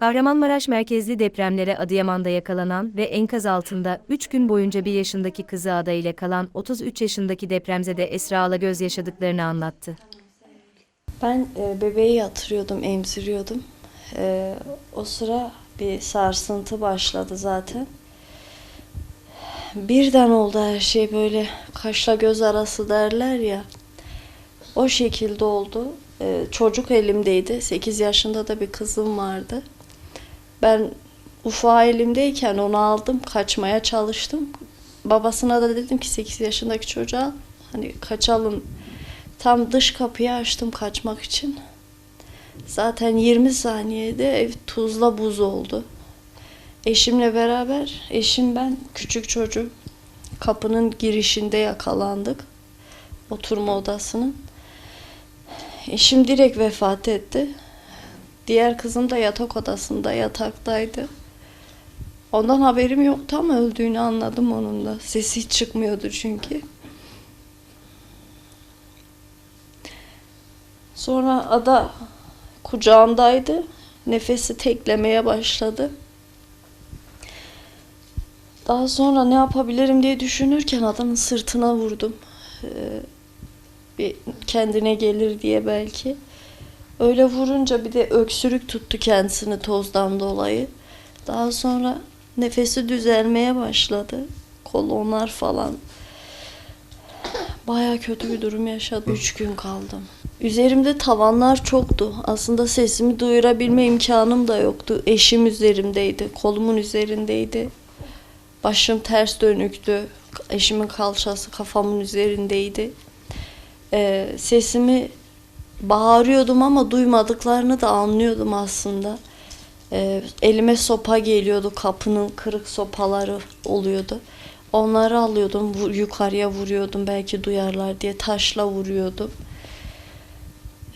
Kahramanmaraş merkezli depremlere Adıyaman'da yakalanan ve enkaz altında 3 gün boyunca 1 yaşındaki kızı Ada ile kalan 33 yaşındaki depremzede Esra Alagöz yaşadıklarını anlattı. Ben e, bebeği yatırıyordum, emziriyordum. E, o sıra bir sarsıntı başladı zaten. Birden oldu her şey böyle kaşla göz arası derler ya. O şekilde oldu. E, çocuk elimdeydi. 8 yaşında da bir kızım vardı. Ben ufağı elimdeyken onu aldım, kaçmaya çalıştım. Babasına da dedim ki 8 yaşındaki çocuğa hani kaçalım Tam dış kapıyı açtım kaçmak için. Zaten 20 saniyede ev tuzla buz oldu. Eşimle beraber, eşim ben küçük çocuğum. Kapının girişinde yakalandık. Oturma odasının. Eşim direkt vefat etti. Diğer kızım da yatak odasında yataktaydı. Ondan haberim yoktu ama öldüğünü anladım onun da. Sesi hiç çıkmıyordu çünkü. Sonra ada kucağındaydı. Nefesi teklemeye başladı. Daha sonra ne yapabilirim diye düşünürken adanın sırtına vurdum. Ee, bir kendine gelir diye belki. Öyle vurunca bir de öksürük tuttu kendisini tozdan dolayı. Daha sonra nefesi düzelmeye başladı. Kolonlar falan. Baya kötü bir durum yaşadım. Üç gün kaldım. Üzerimde tavanlar çoktu. Aslında sesimi duyurabilme imkanım da yoktu. Eşim üzerimdeydi. Kolumun üzerindeydi. Başım ters dönüktü. Eşimin kalçası kafamın üzerindeydi. Ee, sesimi bağırıyordum ama duymadıklarını da anlıyordum aslında. Ee, elime sopa geliyordu. Kapının kırık sopaları oluyordu. Onları alıyordum, yukarıya vuruyordum belki duyarlar diye taşla vuruyordum.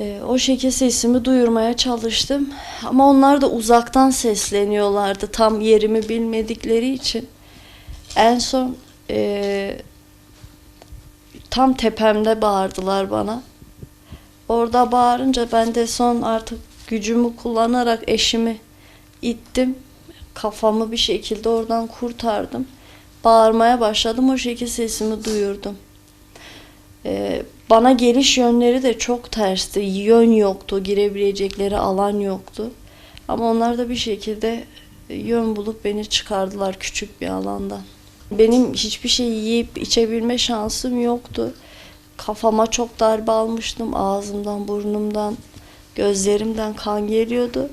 Ee, o şekilde sesimi duyurmaya çalıştım. Ama onlar da uzaktan sesleniyorlardı tam yerimi bilmedikleri için. En son eee, tam tepemde bağırdılar bana. Orada bağırınca ben de son artık gücümü kullanarak eşimi ittim. Kafamı bir şekilde oradan kurtardım. Bağırmaya başladım. O şekilde sesimi duyurdum. Ee, bana geliş yönleri de çok tersti. Yön yoktu, girebilecekleri alan yoktu. Ama onlar da bir şekilde yön bulup beni çıkardılar küçük bir alandan. Benim hiçbir şey yiyip içebilme şansım yoktu. Kafama çok darbe almıştım. Ağzımdan, burnumdan, gözlerimden kan geliyordu.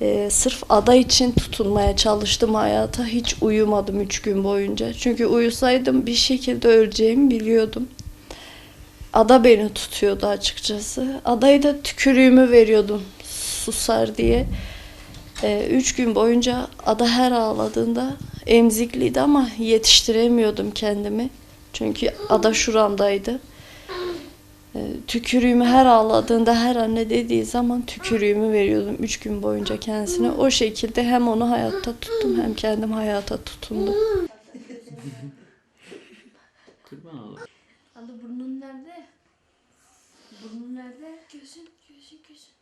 Ee, sırf ada için tutunmaya çalıştım hayata. Hiç uyumadım üç gün boyunca. Çünkü uyusaydım bir şekilde öleceğimi biliyordum. Ada beni tutuyordu açıkçası. Adayı da tükürüğümü veriyordum susar diye. Ee, üç gün boyunca ada her ağladığında emzikliydi ama yetiştiremiyordum kendimi. Çünkü ada şuramdaydı. Ee, tükürüğümü her ağladığında her anne dediği zaman tükürüğümü veriyordum üç gün boyunca kendisine. O şekilde hem onu hayatta tuttum hem kendim hayata tutundum. Kurban olayım. Adı burnun nerede? Burnun nerede? Gözün, gözün, gözün.